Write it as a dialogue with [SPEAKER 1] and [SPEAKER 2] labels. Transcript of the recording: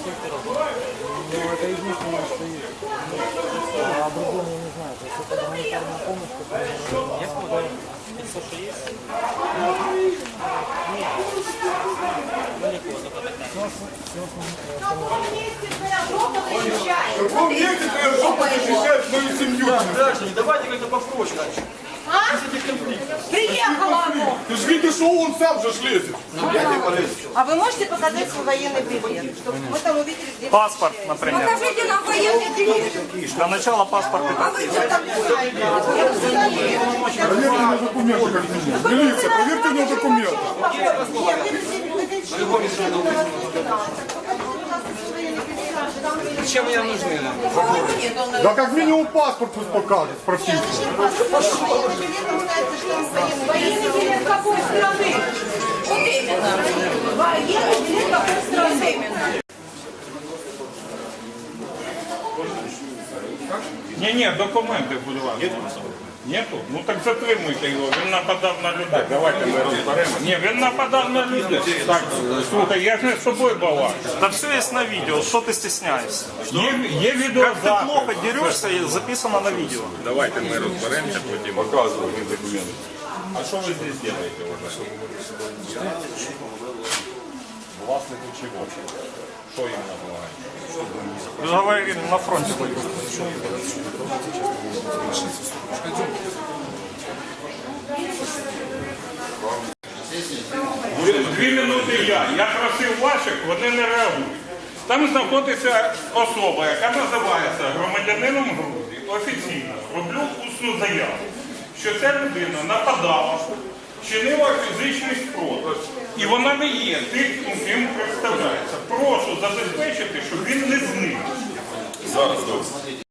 [SPEAKER 1] сколько? Ну, это единственное, что есть. А о другом я не знаю. То есть это гуманитарная помощь, которая...
[SPEAKER 2] Я то, что есть? Далеко, только такая.
[SPEAKER 3] В каком месте твоя жопа защищает мою семью?
[SPEAKER 4] Граждане, давайте как-то попроще.
[SPEAKER 5] А? Приехала оно.
[SPEAKER 3] Ты что он сам же ж лезет.
[SPEAKER 5] А вы можете показать свой военный билет, чтобы мы там увидели, где вы
[SPEAKER 6] Паспорт,
[SPEAKER 5] встречаетесь?
[SPEAKER 6] например.
[SPEAKER 5] Покажите нам военный билет.
[SPEAKER 6] Для начала паспорт.
[SPEAKER 5] А вы что там делаете?
[SPEAKER 3] Проверьте на документы как минимум. Милиция, проверьте на документы.
[SPEAKER 4] Чем мне нужны?
[SPEAKER 3] Да как минимум паспорт пусть покажет, спросите.
[SPEAKER 5] Военный билет какой страны? Вот именно. Военный билет какой страны?
[SPEAKER 7] Ні, ні, документи, будь ласка. Нету? Ну так затримуйте його, він нападав на людей. Так, давайте ми розберемо. Ні, він нападав на людей. Так, слухай, я ж не з собою балакаю.
[SPEAKER 6] Да все есть на видео, что ты стесняешься?
[SPEAKER 7] Є, є
[SPEAKER 6] Как ты
[SPEAKER 7] відеозапис.
[SPEAKER 6] плохо дерешься, и записано на видео.
[SPEAKER 7] Давайте ми розберемося, потім показуємо документи. А що ви здесь робите, уважаемый? Власнику чого? Що їм допомагає?
[SPEAKER 6] Вы же говорили, на фронте были.
[SPEAKER 7] Дві, дві минути я. Я просив ваших, вони не реагують. Там знаходиться особа, яка називається громадянином Грузії. Офіційно роблю усну заяву, що ця людина нападала, чинила фізичний спротив, і вона не є тим, ким представляється. Прошу забезпечити, щоб він не зник. Зараз добре.